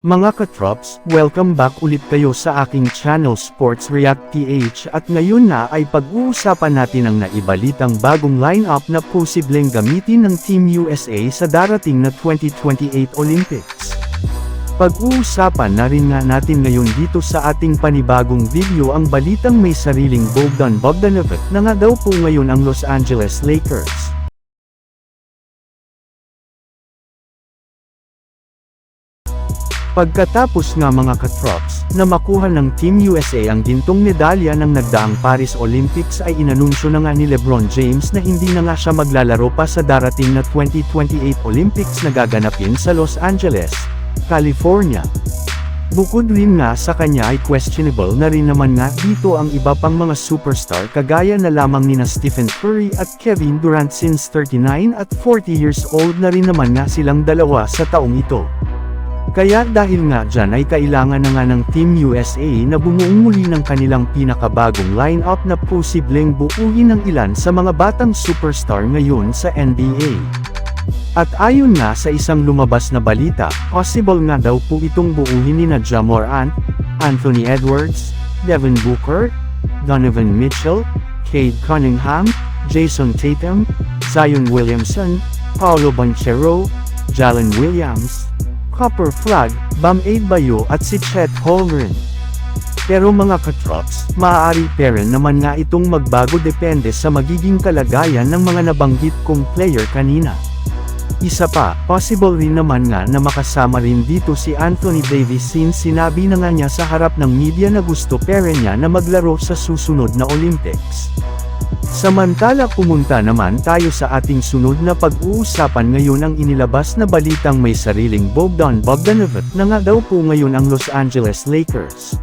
Mga katrops, welcome back ulit kayo sa aking channel Sports React PH at ngayon na ay pag-uusapan natin ang naibalitang bagong lineup na posibleng gamitin ng Team USA sa darating na 2028 Olympics. Pag-uusapan na rin nga natin ngayon dito sa ating panibagong video ang balitang may sariling Bogdan Bogdanovic na nga daw po ngayon ang Los Angeles Lakers. Pagkatapos nga mga katrops, na makuha ng Team USA ang gintong medalya ng nagdaang Paris Olympics ay inanunsyo na nga ni Lebron James na hindi na nga siya maglalaro pa sa darating na 2028 Olympics na gaganapin sa Los Angeles, California. Bukod rin nga sa kanya ay questionable na rin naman nga dito ang iba pang mga superstar kagaya na lamang nina Stephen Curry at Kevin Durant since 39 at 40 years old na rin naman nga silang dalawa sa taong ito. Kaya dahil nga dyan ay kailangan na nga ng Team USA na bumuong muli ng kanilang pinakabagong lineup na posibleng buuin ng ilan sa mga batang superstar ngayon sa NBA. At ayon nga sa isang lumabas na balita, possible nga daw po itong buuhin ni na Ja Morant, Anthony Edwards, Devin Booker, Donovan Mitchell, Cade Cunningham, Jason Tatum, Zion Williamson, Paolo Banchero, Jalen Williams, Copper Flag, Bam Adebayo at si Chet Holmgren. Pero mga katrops, maaari pa rin naman nga itong magbago depende sa magiging kalagayan ng mga nabanggit kong player kanina. Isa pa, possible rin naman nga na makasama rin dito si Anthony Davis since sinabi na nga niya sa harap ng media na gusto rin niya na maglaro sa susunod na Olympics. Samantala pumunta naman tayo sa ating sunod na pag-uusapan ngayon ang inilabas na balitang may sariling Bogdan Bogdanovic na nga daw po ngayon ang Los Angeles Lakers.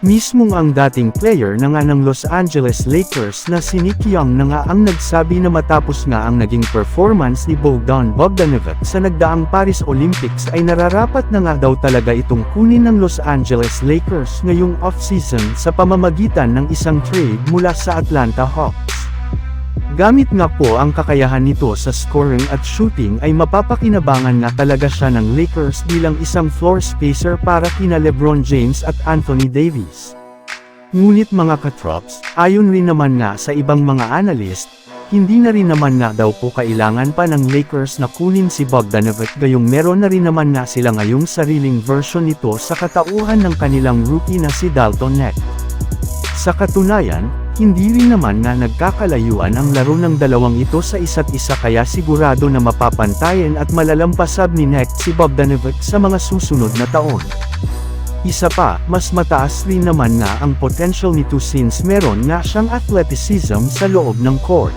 Mismong ang dating player na nga ng Los Angeles Lakers na si Nick Young na nga ang nagsabi na matapos nga ang naging performance ni Bogdan Bogdanovic sa nagdaang Paris Olympics ay nararapat na nga daw talaga itong kunin ng Los Angeles Lakers ngayong off-season sa pamamagitan ng isang trade mula sa Atlanta Hawks. Gamit nga po ang kakayahan nito sa scoring at shooting ay mapapakinabangan nga talaga siya ng Lakers bilang isang floor spacer para kina Lebron James at Anthony Davis. Ngunit mga katrops, ayon rin naman nga sa ibang mga analyst, hindi na rin naman nga daw po kailangan pa ng Lakers na kunin si Bogdanovic gayong meron na rin naman nga sila ngayong sariling version nito sa katauhan ng kanilang rookie na si Dalton Neck. Sa katunayan, hindi rin naman nga nagkakalayuan ang laro ng dalawang ito sa isa't isa kaya sigurado na mapapantayan at malalampasab ni Neck si Bogdanovic sa mga susunod na taon. Isa pa, mas mataas rin naman nga ang potential nito since meron nga siyang athleticism sa loob ng court.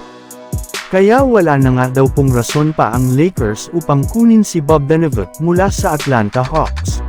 Kaya wala na nga daw pong rason pa ang Lakers upang kunin si Bogdanovic mula sa Atlanta Hawks.